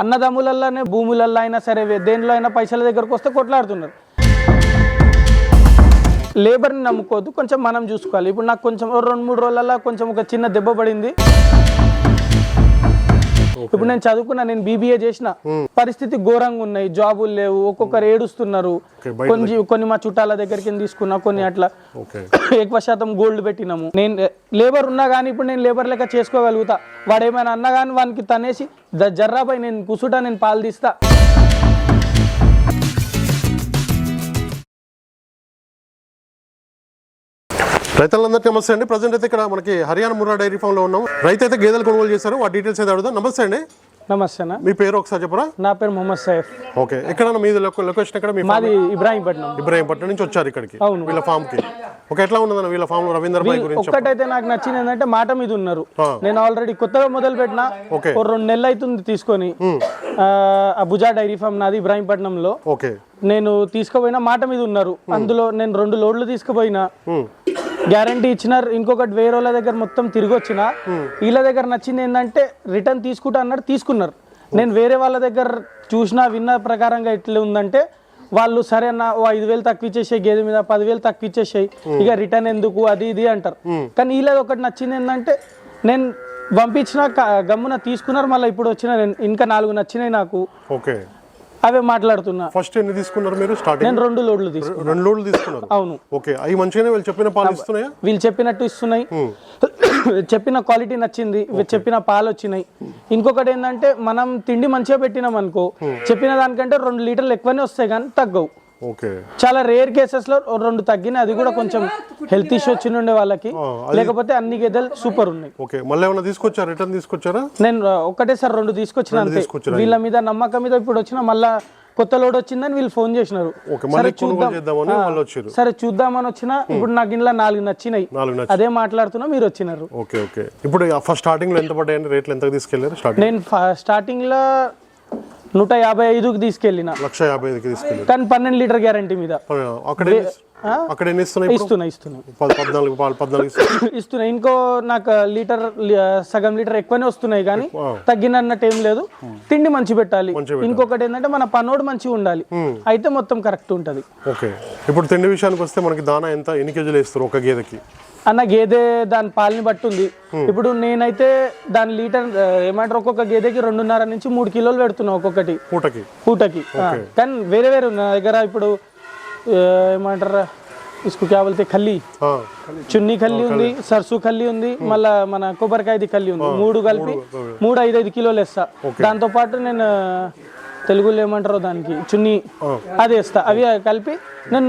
అన్నదమ్ములల్లోనే భూములల్లో అయినా సరే వే- దేనిలో అయినా పైసల దగ్గరకు వస్తే కొట్లాడుతున్నారు. లేబర్ని నమ్ముకోవద్దు కొంచెం మనం చూసుకోవాలి. ఇప్పుడు నాకు కొంచెం రెండు మూడు రోజులలో కొంచెం ఒక చిన్న దెబ్బ పడింది. ఇప్పుడు నేను చదువుకున్నా నేను బీబీఏ చేసిన పరిస్థితి ఘోరంగా ఉన్నాయి. జాబులు లేవు. ఒక్కొక్కరు ఏడుస్తున్నారు. కొన్ని కొన్ని మా చుట్టాల దగ్గరికి తీసుకున్నా కొన్ని అట్లా. ఎక్కువ శాతం గోల్డ్ పెట్టినాము. నేను లేబర్ ఉన్నా కానీ ఇప్పుడు నేను లేబర్ లెక్క చేసుకోగలుగుతా. వాడు ఏమైనా అన్నా కానీ వానికి తనేసి "ద- జర్రాపై నేను కూసుటా నేను పాలు తీస్తా. రైతులందరికీ నమస్తే అండి. ప్రజెంట్ అయితే ఇక్కడ మనకి హర్యానా ముర్రా డైరీ ఫామ్లో ఉన్నాం రైతు అయితే గేదెలు కొనుగోలు చేశారు. ఆ డీటెయిల్స్ అయితే అడుగుదాం. నమస్తే అండి. నమస్తే అన్న. మీ పేరు ఒకసారి చెప్పరా? నా పేరు మొహమ్మద్ సైఫ్. ఓకే. ఎక్కడ మీది లొక- లొకేషన్ ఎక్కడ? మీ మాది ఇబ్రాహీంపట్నం. ఇబ్రాహీంపట్నం నుంచి వచ్చారు ఇక్కడికి. అవును. వీళ్ళ ఫామ్కి. ఓకే ఎట్లా ఉన్నదన్న వీళ్ళ ఫామ్లో రవీందర్ భాయ్ గురించి చెప్పండి. ఒక్కటైతే నాకు నచ్చింది ఏంటంటే మాట మీద ఉన్నారు. ఆ. నేను ఆల్రెడీ కొత్తగా మొదలు పెట్టిన. ఓకే. ఓ రెండు నెలలు అవుతుంది తీసుకొని. ఆ, భుజా డైరీ ఫామ్ నాది ఇబ్రాహీంపట్నంలో. ఓకే. నేను తీసుకుపోయిన మాట మీద ఉన్నారు. అందులో నేను రెండు లోడ్లు తీసుకుపోయినా. గ్యారంటీ ఇచ్చినారు. ఇంకొకటి వేరే వాళ్ళ దగ్గర మొత్తం తిరిగి వచ్చిన వీళ్ళ దగ్గర నచ్చింది ఏంటంటే రిటర్న్ తీసుకుంటా అన్నాడు తీసుకున్నారు. నేను వేరే వాళ్ళ దగ్గర చూసిన విన్న ప్రకారంగా ఎట్లా ఉందంటే వాళ్ళు సరే అన్న ఓ ఐదు వేలు తక్కువ ఇచ్చేసాయి గేదె మీద పదివేలు తక్కువ ఇచ్చేసాయి ఇక రిటర్న్ ఎందుకు అది ఇది అంటారు. కానీ వీళ్ళది ఒకటి నచ్చింది ఏంటంటే నేను పంపించిన గమ్మున తీసుకున్నారు మళ్ళీ ఇప్పుడు వచ్చిన ఇంకా నాలుగు నచ్చినాయి నాకు. ఓకే. అవే మాట్లాడుతున్నా. ఫస్ట్ ఎన్ని తీసుకున్నారు మీరు? స్టార్టింగ్? నేను రెండు లోడ్లు తీసుకున్నా. రెండు లోడ్లు తీసుకున్నారు. అవును. ఓకే. అవి మంచిగానే వీళ్ళు చెప్పిన పాలు ఇస్తున్నాయా? వీళ్ళు చెప్పినట్టు ఇస్తున్నాయి. చెప్పిన క్వాలిటీ నచ్చింది చెప్పిన పాలు వచ్చినాయి. ఇంకొకటి ఏంటంటే మనం తిండి మంచిగా పెట్టినాం అనుకో చెప్పిన దానికంటే రెండు లీటర్లు ఎక్కువనే వస్తాయి కానీ తగ్గవు. ఓకే. చాలా రేర్ కేసెస్లో రెండు తగ్గినాయి అది కూడా కొంచెం హెల్త్ ఇష్యూ వచ్చి ఉండే వాళ్ళకి. లేకపోతే అన్ని గేదెలు సూపర్ ఉన్నాయి. ఓకే. మళ్ళీ ఏమైనా తీసుకొచ్చారా? రిటర్న్ తీసుకొచ్చారా? నేను ఆ, ఒకటేసారి రెండు తీసుకొచ్చిన అంతే? వీళ్ళ మీద నమ్మకం మీద ఇప్పుడు వచ్చిన మళ్ళా కొత్త లోడ్ వచ్చిందని వీళ్ళు ఫోన్ చేసినారు. వాళ్ళు వచ్చారు. సరే చూద్దామని వచ్చిన ఇప్పుడు నాకు ఇంట్లో నాలుగు నచ్చినాయి. అదే మాట్లాడుతున్నా మీరు వచ్చినారు. Okay okay. ఇప్పుడు ఫస్ట్ స్టార్టింగ్లో ఎంత పడ్డాయండి రేట్లు ఎంత తీసుకెళ్ళారు? నేను స్టార్టింగ్లో నూట యాభై ఐదుకి తీసుకెళ్ళిన. లక్ష యాభై ఐదుకి తీసుకెళ్ళారు కానీ పన్నెండు లీటర్ గ్యారంటీ మీద. అక్కడ ఎన్ని ఇస్తున్నాయి పద్నాలుగు పాలు పద్నాలుగు ఇంకో నాకు లీటర్ సగం లీటర్ ఎక్కువనే వస్తున్నాయి కానీ ఆ. తగ్గినన్నట్టు ఏం లేదు. తిండి మంచి పెట్టాలి. ఇంకొకటి ఏంటంటే మన పనోడు మంచిగా ఉండాలి. అయితే మొత్తం కరెక్ట్ ఉంటది. ఓకే. ఇప్పుడు తిండి విషయానికి వస్తే మనకి దానా ఎంత? ఎన్ని కేజీలు వేస్తారు ఒక గేదెకి? అన్న గేదె దాని పాలని బట్టి ఉంది ఇప్పుడు నేనైతే దాని లీటర్ ఏమంటారు ఒక్కొక్క గేదెకి రెండున్నర నుంచి మూడు కిలోలు పెడుతున్నా ఒక్కొక్కటి. పూటకి. పూటకి. కానీ వేరే వేరే ఉన్నాయి. నా దగ్గర ఇప్పుడు ఏమంటారా ఇసుకు క్యా బోల్తే ఖల్లీ చున్నీ కల్లి ఉంది సర్సు కల్లి ఉంది మళ్ళా మన కొబ్బరికాయది కల్లి ఉంది. మూడు కలిపి మూడు ఐదు ఐదు కిలోలు వేస్తా. దాంతో పాటు నేను తెలుగులో ఏమంటారో దానికి చున్నీ. అది వేస్తా. అవి కలిపి నేను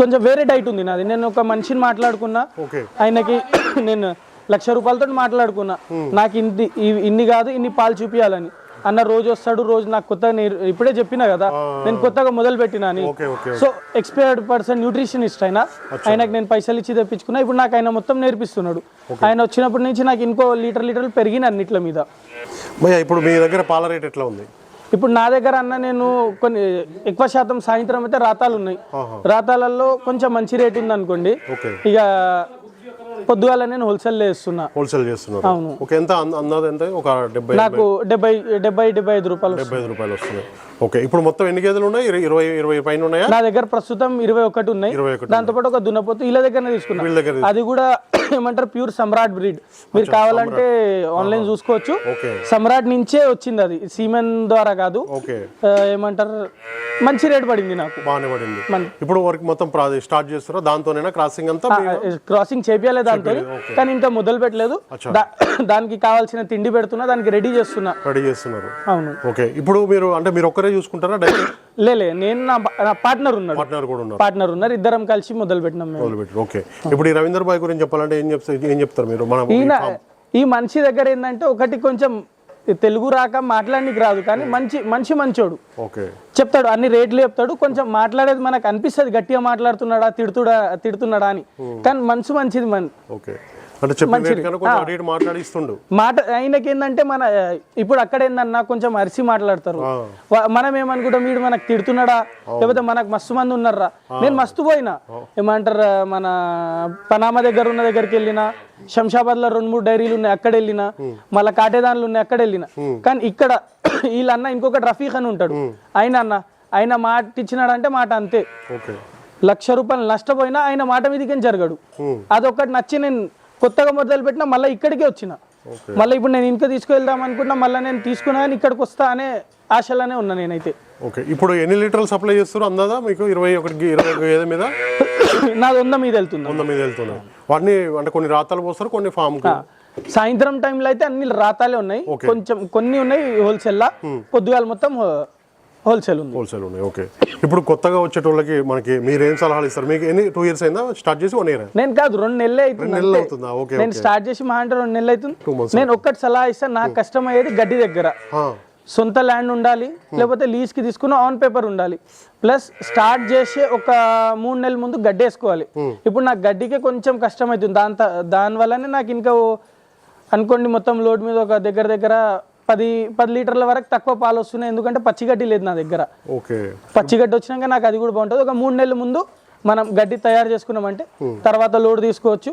కొంచెం వేరే డైట్ ఉంది నాది. నేను ఒక మనిషిని మాట్లాడుకున్నా ఆయనకి నేను లక్ష రూపాయలతో మాట్లాడుకున్నా. నాకు ఇన్ని ఇన్ని కాదు ఇన్ని పాలు చూపించాలని అన్న రోజు వస్తాడు రోజు నాకు కొత్తగా ఇప్పుడే చెప్పినా కదా నేను కొత్తగా మొదలు పెట్టినా అని. సో ఎక్స్పైర్డ్ పర్సన్ న్యూట్రిషనిస్ట్ అయినా ఆయనకు నేను పైసలు ఇచ్చి తెప్పించుకున్నా. ఇప్పుడు నాకు ఆయన మొత్తం నేర్పిస్తున్నాడు. ఆయన వచ్చినప్పటి నుంచి నాకు ఇంకో లీటర్ లీటర్లు పెరిగిన అన్నిట్ల మీద. ఇప్పుడు మీ దగ్గర పాల రేట్ ఎట్లా ఉంది? ఇప్పుడు నా దగ్గర అన్న నేను కొన్ని ఎక్కువ శాతం సాయంత్రం అయితే రాతాలు ఉన్నాయి. రాతాలలో కొంచెం మంచి రేట్ ఉంది అనుకోండి ఇక పొద్దుగాల నేను హోల్సేల్ వేస్తున్నా హోల్సేల్ చేస్తున్నారు. అవును. ఓకే ఎంత అంద- అందాది ఎంత? ఒక డెబ్బై నాకు డెబ్బై. డెబ్బై డెబ్బై ఐదు రూపాయలు డెబ్బై ఐదు రూపాయలు వస్తున్నాయి ఓకే ఇప్పుడు మొత్తం ఎన్ని గేదెలు ఉన్నాయి? ఇరవై- ఇరవై పైన ఉన్నాయా? నా దగ్గర ప్రస్తుతం ఇరవై ఒకటి ఉన్నాయి. ఇరవై ఒకటి దాంతో పాటు ఒక దున్నపోతు వీళ్ళ దగ్గరనే తీసుకున్నా. దగ్గర అది కూడా ఏమంటారు? Pure Samrat breed. మీరు కావాలంటే ఆన్లైన్ చూసుకోవచ్చు. సమ్రాట్ నుంచే వచ్చింది అది. సీమెన్ ద్వారా కాదు. ఏమంటారు? మంచి రేట్ పడింది నాకు. బాగానే పడింది. ఇప్పుడు వరకు మొత్తం స్టార్ట్ చేస్తారా దాంతోనేనా క్రాసింగ్ అంతా? క్రాసింగ్ చేపియాలి దాంతో కానీ ఇంకా మొదలు పెట్టలేదు. దానికి కావాల్సిన తిండి పెడుతున్నా దానికి రెడీ చేస్తున్నా. రెడీ చేస్తున్నారు. అవును. ఓకే ఇప్పుడు మీరు అంటే మీరు ఒక్కరే చూసుకుంటారా? డైరెక్ట్ లేలే నేను నా పార్ట్నర్ ఉన్నాడు. పార్ట్నర్ కూడా ఉన్నారు పార్ట్నర్ ఉన్నారు ఇద్దరం కలిసి మొదలు పెట్టినాం మేము. మొదలుపెట్టారు ఓకే. ఇప్పుడు ఈ రవీందర్ బాయ్ గురించి చెప్పాలంటే ఏం చెప్తారు ఏం చెప్తారు మీరు? మన ఈయన ఈ మనిషి దగ్గర ఏంటంటే ఒకటి కొంచెం తెలుగు రాక మాట్లాడడానికి రాదు కానీ మంచి మంచి మంచోడు. ఓకే. చెప్తాడు అన్ని రేట్లు చెప్తాడు కొంచెం మాట్లాడేది మనకు అనిపిస్తుంది గట్టిగా మాట్లాడుతున్నాడా తిడుతుడా తిడుతున్నాడా అని. కానీ మనసు మంచిది మన. మాట ఆయనకి ఏంటంటే మన ఇప్పుడు అక్కడ ఏందన్నా కొంచెం అరిసి మాట్లాడతారు. మనం ఏమనుకుంటాం వీడు మనకు తిడుతున్నాడా? లేకపోతే మనకు మస్తు మంది ఉన్నారా? నేను మస్తు పోయినా. ఏమంటారు మన పనామా దగ్గర ఉన్న దగ్గరికి వెళ్ళిన శంషాబాద్లో రెండు మూడు డైరీలు ఉన్నాయి అక్కడ వెళ్ళిన మళ్ళీ కాటేదాన్లు ఉన్నాయి అక్కడ వెళ్ళిన. కానీ ఇక్కడ వీళ్ళన్న ఇంకొకటి రఫీక్ అని ఉంటాడు. ఆయన అన్న ఆయన మాట ఇచ్చినాడంటే మాట అంతే. లక్ష రూపాయలు నష్టపోయినా ఆయన మాట మీదకేం జరగడు. అదొకటి నచ్చి నేను కొత్తగా మొదలు పెట్టినా మళ్ళీ ఇక్కడికే వచ్చిన. మళ్ళీ ఇప్పుడు నేను ఇంకా తీసుకువెళ్దాం అనుకున్నా మళ్ళీ నేను తీసుకున్నా కానీ ఇక్కడికి వస్తా అనే ఆశలోనే ఉన్నా నేనైతే. ఓకే. ఇప్పుడు ఎన్ని లీటర్లు సప్లై చేస్తారు అందాదా మీకు? ఇరవై ఒకటి ఇరవై గేదె మీద? నాది వంద మీద వెళ్తుంది. వంద మీద వెళ్తున్నాయి వాటిని అంటే కొన్ని రాతాలు పోస్తారు కొన్ని ఫామ్ సాయంత్రం టైంలో అయితే అన్ని రాతాలే ఉన్నాయి. కొంచెం కొన్ని ఉన్నాయి హోల్సేల్ లా పొద్దుగాల మొత్తం హోల్సేల్ ఉంది. హోల్సేల్ ఉన్నాయి. ఓకే. ఇప్పుడు కొత్తగా వచ్చేటోళ్ళకి మనకి మీరు ఏం సలహాలు ఇస్తారు? మీకు ఎన్ని టూ ఇయర్స్ అయిందా? స్టార్ట్ చేసి వన్ ఇయర్? నేను కాదు రెండు నెలలే అవుతుంది నెలలు. అవుతుందా? ఓకే నేను స్టార్ట్ చేసి మా అంటే రెండు నెలలు అవుతుంది. నేను ఒక్కటి సలహా ఇస్తాను నాకు కష్టం అయ్యేది గడ్డి దగ్గర. సొంత ల్యాండ్ ఉండాలి లేకపోతే లీజ్కి తీసుకున్న ఆన్ పేపర్ ఉండాలి. ప్లస్ స్టార్ట్ చేసే ఒక మూడు నెలల ముందు గడ్డి వేసుకోవాలి. ఇప్పుడు నాకు గడ్డికే కొంచెం కష్టం అవుతుంది దాని త- దాని వల్లనే నాకు ఇంకా అనుకోండి మొత్తం లోడ్ మీద ఒక దగ్గర దగ్గర పది పది లీటర్ల వరకు తక్కువ పాలు వస్తున్నాయి. ఎందుకంటే పచ్చిగడ్డి లేదు నా దగ్గర. ఓకే. పచ్చిగడ్డి వచ్చినాక నాకు అది కూడా బాగుంటుంది. ఒక మూడు నెలల ముందు మనం గడ్డి తయారు చేసుకున్నామంటే తర్వాత లోడ్ తీసుకోవచ్చు.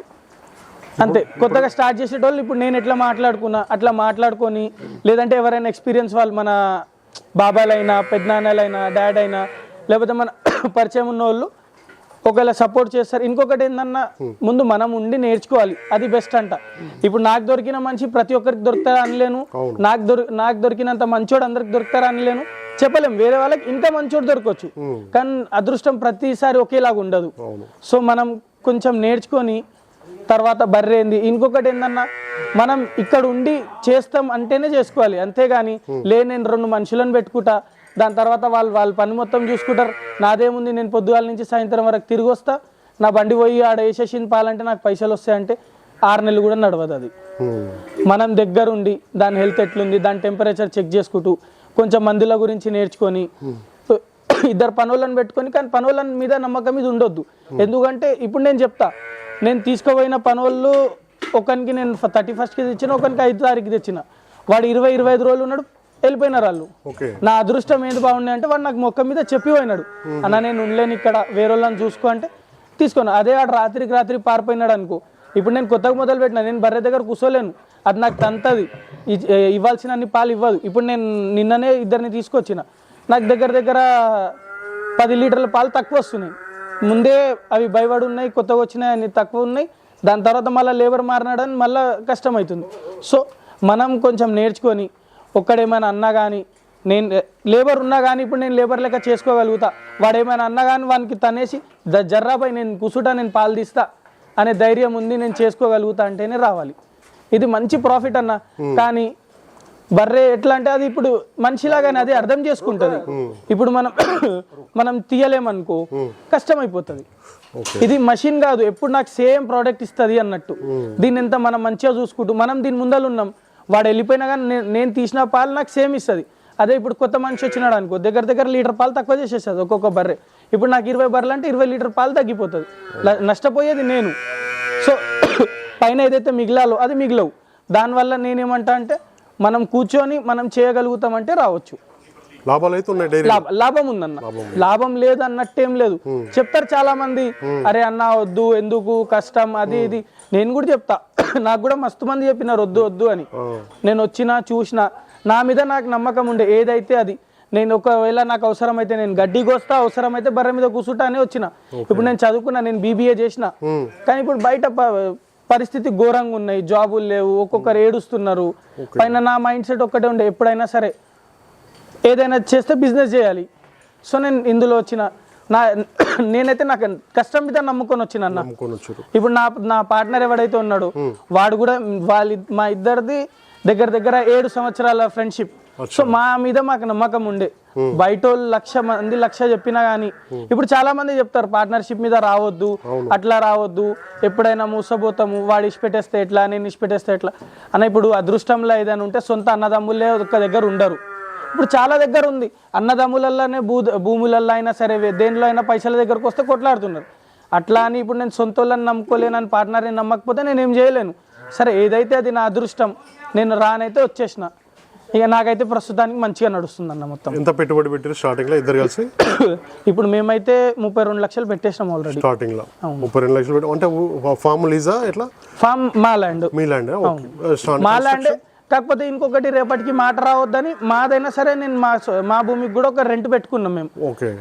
అంతే. కొత్తగా స్టార్ట్ చేసేటోళ్ళు ఇప్పుడు నేను ఎట్లా మాట్లాడుకున్నా అట్లా మాట్లాడుకొని లేదంటే ఎవరైనా ఎక్స్పీరియన్స్ వాళ్ళు మన బాబాలైనా పెద్దనాన్నలైనా డాడ్ అయినా లేకపోతే మన పరిచయం ఉన్న వాళ్ళు ఒకవేళ సపోర్ట్ చేస్తారు. ఇంకొకటి ఏందన్నా ముందు మనం ఉండి నేర్చుకోవాలి. అది బెస్ట్ అంట. ఇప్పుడు నాకు దొరికిన మనిషి ప్రతి ఒక్కరికి దొరుకుతారా అనలేను. నాకు దొరి నాకు దొరికినంత మంచోడు అందరికి దొరుకుతారా అనలేను. చెప్పలేం. వేరే వాళ్ళకి ఇంకా మంచోడు దొరకవచ్చు కానీ అదృష్టం ప్రతిసారి ఒకేలాగా ఉండదు. సో మనం కొంచెం నేర్చుకొని తర్వాత బర్రేంది ఇంకొకటి ఏందన్నా మనం ఇక్కడ ఉండి చేస్తాం అంటేనే చేసుకోవాలి. అంతేగాని లే నేను రెండు మనుషులను పెట్టుకుంటా దాని తర్వాత వాళ్ళు వాళ్ళ పని మొత్తం చూసుకుంటారు. నాదేముంది నేను పొద్దుగాల నుంచి సాయంత్రం వరకు తిరిగి వస్తా. నా బండి పోయి ఆడ వేసేసింది పాలంటే నాకు పైసలు వస్తాయంటే ఆరు నెలలు కూడా నడవదు అది. మనం దగ్గరుండి దాని హెల్త్ ఎట్లుంది దాని టెంపరేచర్ చెక్ చేసుకుంటూ కొంచెం మందుల గురించి నేర్చుకొని ఇద్దరు పనులను పెట్టుకొని కానీ పనుల మీద నమ్మకం మీద ఉండొద్దు. ఎందుకంటే ఇప్పుడు నేను చెప్తా నేను తీసుకుపోయిన పనులు ఒకరికి నేను థర్టీ ఫస్ట్కి తెచ్చిన ఒకరికి ఐదు తారీఖు తెచ్చిన. వాడు ఇరవై ఇరవై ఐదు రోజులు ఉన్నాడు వెళ్ళిపోయినారు వాళ్ళు. నా అదృష్టం ఏది బాగుండే అంటే వాడు నాకు మొక్క మీద చెప్పి పోయినాడు. అన్న నేను ఉండలేను ఇక్కడ వేరే వాళ్ళని చూసుకో అంటే తీసుకున్నా. అదే ఆడు రాత్రికి రాత్రి పారిపోయినాడు అనుకో. ఇప్పుడు నేను కొత్తగా మొదలు పెట్టినా నేను బర్రె దగ్గర కూర్చోలేను. అది నాకు తంతది. ఇవ్వాల్సిన అన్ని పాలు ఇవ్వదు. ఇప్పుడు నేను నిన్ననే ఇద్దరిని తీసుకొచ్చిన. నాకు దగ్గర దగ్గర పది లీటర్ల పాలు తక్కువ వస్తున్నాయి. ముందే అవి భయపడి ఉన్నాయి కొత్తగా వచ్చినాయి అన్ని తక్కువ ఉన్నాయి. దాని తర్వాత మళ్ళీ లేబర్ మారినాడని మళ్ళీ కష్టమవుతుంది. సో మనం కొంచెం నేర్చుకొని ఒక్కడేమైనా అన్నా కానీ నేను లేబర్ ఉన్నా కానీ ఇప్పుడు నేను లేబర్ లెక్క చేసుకోగలుగుతా. వాడు ఏమైనా అన్నా కానీ వానికి తనేసి ద జర్రాపై నేను కూసుటా నేను పాలు తీస్తా అనే ధైర్యం ఉంది నేను చేసుకోగలుగుతా అంటేనే రావాలి. ఇది మంచి ప్రాఫిట్ అన్న. కానీ బర్రె ఎట్లా అంటే అది ఇప్పుడు మనిషిలాగానే అది అర్థం చేసుకుంటది. ఇప్పుడు మనం మనం తీయలేమనుకో కష్టమైపోతుంది. ఇది మషిన్ కాదు ఎప్పుడు నాకు సేమ్ ప్రోడక్ట్ ఇస్తుంది అన్నట్టు. దీన్ని ఎంత మనం మంచిగా చూసుకుంటూ మనం దీని ముందర ఉన్నాం వాడు వెళ్ళిపోయినా కానీ నేను నేను తీసిన పాలు నాకు సేమ్ ఇస్తుంది. అదే ఇప్పుడు కొత్త మనిషి వచ్చినాడు అనుకో దగ్గర దగ్గర లీటర్ పాలు తక్కువ చేసేస్తుంది ఒక్కొక్క బర్రె. ఇప్పుడు నాకు ఇరవై బర్రెలు అంటే ఇరవై లీటర్ పాలు తగ్గిపోతుంది. నష్టపోయేది నేను. సో పైన ఏదైతే మిగిలాలో అది మిగిలవు. దానివల్ల నేనేమంటా అంటే మనం కూర్చొని మనం చేయగలుగుతామంటే రావచ్చు. లాభాలు అయితే ఉన్నాయి డైరీ లాభం ఉందన్న. లాభం లేదు అన్నట్టేం లేదు. చెప్తారు చాలా మంది అరే అన్న వద్దు ఎందుకు కష్టం అది ఇది. నేను కూడా చెప్తా నాకు కూడా మస్తు మంది చెప్పినారు వద్దు వద్దు అని. నేను వచ్చినా చూసిన నా మీద నాకు నమ్మకం ఉండే ఏదైతే అది. నేను ఒకవేళ నాకు అవసరమైతే నేను గడ్డి కోస్తా అవసరమైతే బర్రె మీద కూర్చుంటా అని వచ్చిన. ఇప్పుడు నేను చదువుకున్నా నేను బీబీఏ చేసిన. కానీ ఇప్పుడు బయట పరిస్థితి ఘోరంగా ఉన్నాయి జాబులు లేవు ఒక్కొక్కరు ఏడుస్తున్నారు. పైన నా మైండ్ సెట్ ఒక్కటే ఉండే ఎప్పుడైనా సరే. ఏదైనా చేస్తే బిజినెస్ చేయాలి. సో నేను ఇందులో వచ్చిన నా నేనైతే నాకు కష్టం మీద నమ్ముకొని వచ్చిన అన్న. ఇప్పుడు నా నా పార్ట్నర్ ఎవడైతే ఉన్నాడో వాడు కూడా వాళ్ళ మా ఇద్దరిది దగ్గర దగ్గర ఏడు సంవత్సరాల ఫ్రెండ్షిప్ సో మా మీద మాకు నమ్మకం ఉండే. బయట వాళ్ళు లక్ష మంది లక్ష చెప్పినా గానీ ఇప్పుడు చాలా మంది చెప్తారు పార్ట్నర్షిప్ మీద రావద్దు అట్లా రావద్దు ఎప్పుడైనా మూసపోతాము వాడు ఇష్టపెట్టేస్తే ఎట్లా నేను ఇష్టపెట్టేస్తే ఎట్లా. అన్న ఇప్పుడు అదృష్టంలో ఏదైనా ఉంటే సొంత అన్నదమ్ములే ఒక దగ్గర ఉండరు. ఇప్పుడు చాలా దగ్గర ఉంది. అన్నదమ్ములల్లోనే భూ భూములల్లో అయినా సరే దేనిలో అయినా పైసల దగ్గరకు వస్తే కొట్లాడుతున్నారు. అట్లా అని ఇప్పుడు నేను సొంత వాళ్ళని నమ్ముకోలేనని పార్ట్నర్ని నమ్మకపోతే నేను ఏం చేయలేను. సరే ఏదైతే అది నా అదృష్టం నేను రానైతే వచ్చేసిన. ఇక నాకైతే ప్రస్తుతానికి మంచిగా నడుస్తుంది అన్న మొత్తం. ఎంత పెట్టుబడి పెట్టారు స్టార్టింగ్లో ఇద్దరు కలిసి? ఇప్పుడు మేమైతే ముప్పై రెండు లక్షలు పెట్టేసినాం ఆల్రెడీ స్టార్టింగ్లో ముప్పై రెండు లక్షలు పెట్టి అంటే ఫామ్ లీజా ఎట్లా? ఫామ్ మా ల్యాండ్ మీ ల్యాండ్ మా ల్యాండ్ కాకపోతే ఇంకొకటి రేపటికి మాట రావద్దని మాదైనా సరే నేను మా మా భూమికి కూడా ఒక రెంట్ పెట్టుకున్నాం మేము.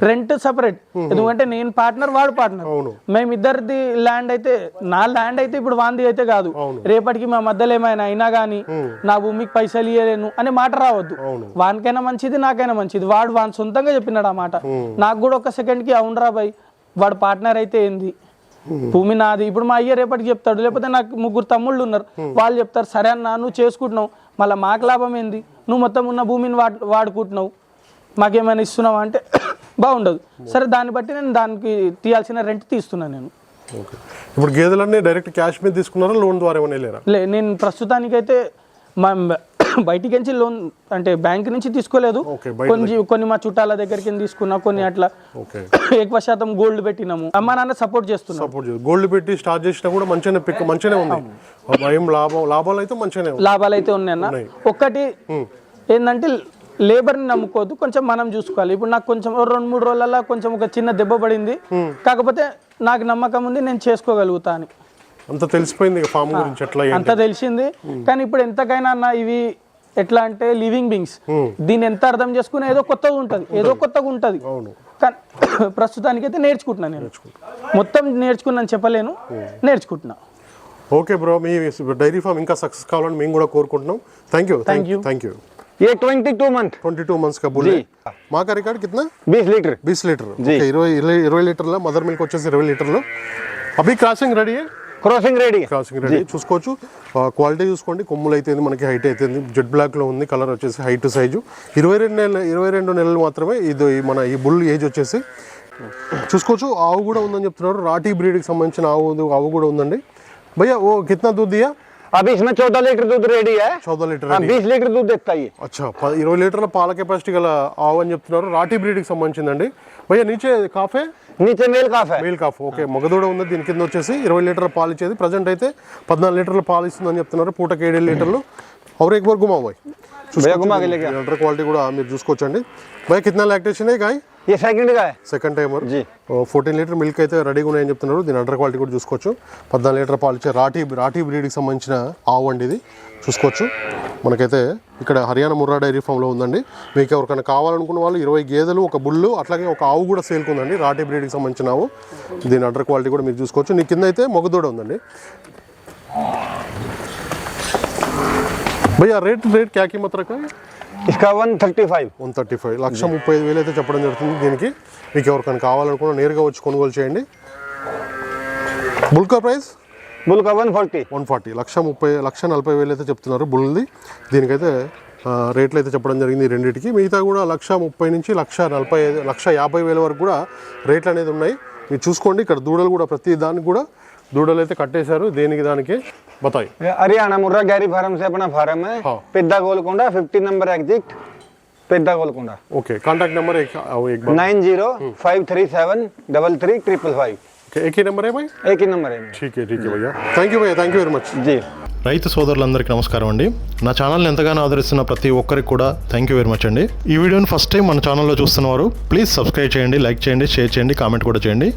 రెంట్ సపరేట్ ఎందుకంటే నేను పార్ట్నర్ వాడు పార్ట్నర్ అవును. మేమిద్దరిది ల్యాండ్ అయితే నా ల్యాండ్ అయితే ఇప్పుడు వాంది అయితే కాదు. రేపటికి మా మధ్యలో ఏమైనా అయినా కానీ నా భూమికి పైసలు ఇయ్యలేను అనే మాట రావద్దు. అవును. వానికైనా మంచిది నాకైనా మంచిది. వాడు వాని సొంతంగా చెప్పినాడు ఆ మాట. నాకు కూడా ఒక సెకండ్కి అవునరా బాయ్. వాడు పార్ట్నర్ అయితే ఏంది? భూమి నాది ఇప్పుడు మా అయ్య రేపటికి చెప్తాడు లేకపోతే నాకు ముగ్గురు తమ్ముళ్ళు ఉన్నారు. వాళ్ళు చెప్తారు సరే అన్న నువ్వు చేసుకుంటున్నావు. మళ్ళీ మాకు లాభం ఏంది? నువ్వు మొత్తం ఉన్న భూమిని వాడు వాడుకుంటున్నావు. మాకేమైనా ఇస్తున్నావా? అంటే బాగుండదు. సరే దాన్ని బట్టి నేను దానికి తీయాల్సిన రెంట్ తీస్తున్నాను నేను. ఇప్పుడు గేదెలన్నీ డైరెక్ట్ క్యాష్ మీద తీసుకున్నారా లోన్ ద్వారా ఏమైనా వెళ్ళారా? లే నేను ప్రస్తుతానికైతే మా బయటికి నుంచి లోన్ అంటే బ్యాంక్ నుంచి తీసుకోలేదు. కొన్ని కొన్ని మా చుట్టాల దగ్గరికి తీసుకున్నా కొన్ని అట్లా ఎక్కువ శాతం గోల్డ్ పెట్టినాము. అమ్మా నాన్న సపోర్ట్ చేస్తున్నాం. సపోర్ట్ గోల్డ్ పెట్టి స్టార్ట్ చేసినా కూడా మంచిగానే పిక్ మంచిగానే ఉంది. భయం లాభం లాభాలు అయితే మంచిగానే లాభాలు అయితే ఉన్నాయన్న ఒక్కటి ఏంటంటే లేబర్ని నమ్ముకోవద్దు కొంచెం మనం చూసుకోవాలి. ఇప్పుడు నాకు కొంచెం రెండు మూడు రోజులలో కొంచెం ఒక చిన్న దెబ్బ పడింది. కాకపోతే నాకు నమ్మకం ఉంది నేను చేసుకోగలుగుతా అని. అంత తెలిసిపోయింది ఫామ్ గురించి. అంత తెలిసింది. కానీ ఇప్పుడు ఎంతకైనా అన్న ఇవి ఎట్లా అంటే లివింగ్ బీయింగ్స్ దీన్ని ఎంత అర్థం చేసుకునే ఏదో కొత్తగా ఉంటుంది ఏదో కొత్తగా ఉంటుంది అవును కానీ ప్రస్తుతానికైతే నేర్చుకుంటున్నా నేను మొత్తం నేర్చుకున్నాను చెప్పలేను నేర్చుకుంటున్నా ఓకే బ్రో మీ డైరీ ఫామ్ ఇంకా సక్సెస్ కావాలని మేము కూడా కోరుకుంటున్నాం thank you thank you thank you ये twenty two month twenty two months का बुल है माँ का रिकॉर्ड कितना बीस लीटर बीस లీటర్ ఇరవై ఇరవై ఇరవై లీటర్ల మదర్ మిల్క్ వచ్చేసి ఇరవై లీటర్లు అవి crossing ready crossing ready crossing ready చూసుకోవచ్చు. క్వాలిటీ చూసుకోండి. కొమ్ములు అయితే మనకి హైట్ అయితే జెడ్ బ్లాక్లో ఉంది. కలర్ వచ్చేసి హైట్ సైజు ఇరవై రెండు నెలలు ఇరవై రెండు నెలలు మాత్రమే ఇది మన ఈ బుల్ ఏజ్ వచ్చేసి. చూసుకోవచ్చు. ఆవు కూడా ఉందని చెప్తున్నారు. రాటీ బ్రీడ్కి సంబంధించిన ఆవు ఆవు కూడా ఉందండి. భయ్యా ఓ కిత్నా దూద్దియా? अभी इसमें चौदह लीटर दूध रेडी है। చౌద లీటర్ हाँ, बीस लीटर दूध देता है ये। అచ్చా ప- ఇరవై లీటర్ల పాల కెపాసిటీ గల ఆవు అని చెప్తున్నారు. రాటి బ్రీడ్కి సంబంధించిందండి. భయ్య నీచే కాఫే? नीचे मेल काफ है మేల్ కాఫ్ ఓకే. మగదూడ ఉంది దీని కింద వచ్చేసి ఇరవై లీటర్ల పాలు ఇచ్చేది. ప్రజెంట్ అయితే పద్నాలుగు లీటర్ల పాలు ఇస్తుందని చెప్తున్నారు. పూటకి ఏడు లీటర్లు. అవరే ఎక్ బార్ లీటర్ క్వాలిటీ కూడా మీరు చూసుకోవచ్చండి. భయ్య కిतना లాక్టేషన్ గాయ్? ये సెకండ్ సెకండ్ టైమర్ జీ. ఫోర్టీన్ లీటర్ మిల్క్ అయితే రెడీగా ఉన్నాయని చెప్తున్నారు. దీని అండర్ క్వాలిటీ కూడా చూసుకోవచ్చు. పద్నాలుగు లీటర్ పాలు ఇచ్చే రాఠీ రాఠీ బ్రీడ్కి సంబంధించిన ఆవు అండి ఇది. చూసుకోవచ్చు. మనకైతే ఇక్కడ హర్యానా ముర్రా డైరీ ఫామ్లో ఉందండి. మీకు ఎవరికైనా కావాలనుకున్న వాళ్ళు ఇరవై గేదెలు ఒక బుళ్ళు అట్లాగే ఒక ఆవు కూడా సేల్కుందండి రాఠీ బ్రీడ్కి సంబంధించిన ఆవు. దీని అండర్ క్వాలిటీ కూడా మీరు చూసుకోవచ్చు. నీ కింద అయితే మొగదోడ ఉందండి. భయ్యా రేట్ రేట్ క్యాకి మాత్రం one thirty five. One thirty five. లక్ష ముప్పై ఐదు వేలు అయితే చెప్పడం జరుగుతుంది దీనికి. మీకు ఎవరికైనా కావాలనుకున్న నేరుగా వచ్చి కొనుగోలు చేయండి. బుల్కా ప్రైస్? బుల్కా వన్ ఫార్టీ. One forty. లక్ష ముప్పై లక్ష నలభై వేలు అయితే చెప్తున్నారు బుల్ది. దీనికైతే రేట్లు అయితే చెప్పడం జరిగింది రెండింటికి. మిగతా కూడా లక్ష ముప్పై నుంచి లక్ష నలభై ఐదు లక్ష యాభై వేల వరకు కూడా రేట్లు అనేది ఉన్నాయి. మీరు చూసుకోండి ఇక్కడ దూడలు కూడా ప్రతి దానికి కూడా దూడలు అయితే కట్టేశారు దేనికి దానికి? బతాయి. హర్యానా ముర్రా గైరీ ఫారం సే farm Pedda Golkonda fifty number exit Pedda Golkonda. Okay contact number nine zero five three seven double three triple five. ఏకీ నెంబర్ ఏ ఏకీ నెంబర్ ఏ భయ్యా. థ్యాంక్ యూ భయ్యా thank you very much G. రైతు సోదరులందరికీ నమస్కారం అండి. నా ఛానల్ని ఎంతగానో ఆదరిస్తున్న ప్రతి ఒక్కరికి కూడా థ్యాంక్ యూ వెరీ మచ్ అండి. ఈ వీడియోని ఫస్ట్ టైం మన ఛానల్లో చూస్తున్నవారు ప్లీజ్ సబ్స్క్రైబ్ చేయండి లైక్ చేయండి షేర్ చేయండి కామెంట్ కూడా చేయండి.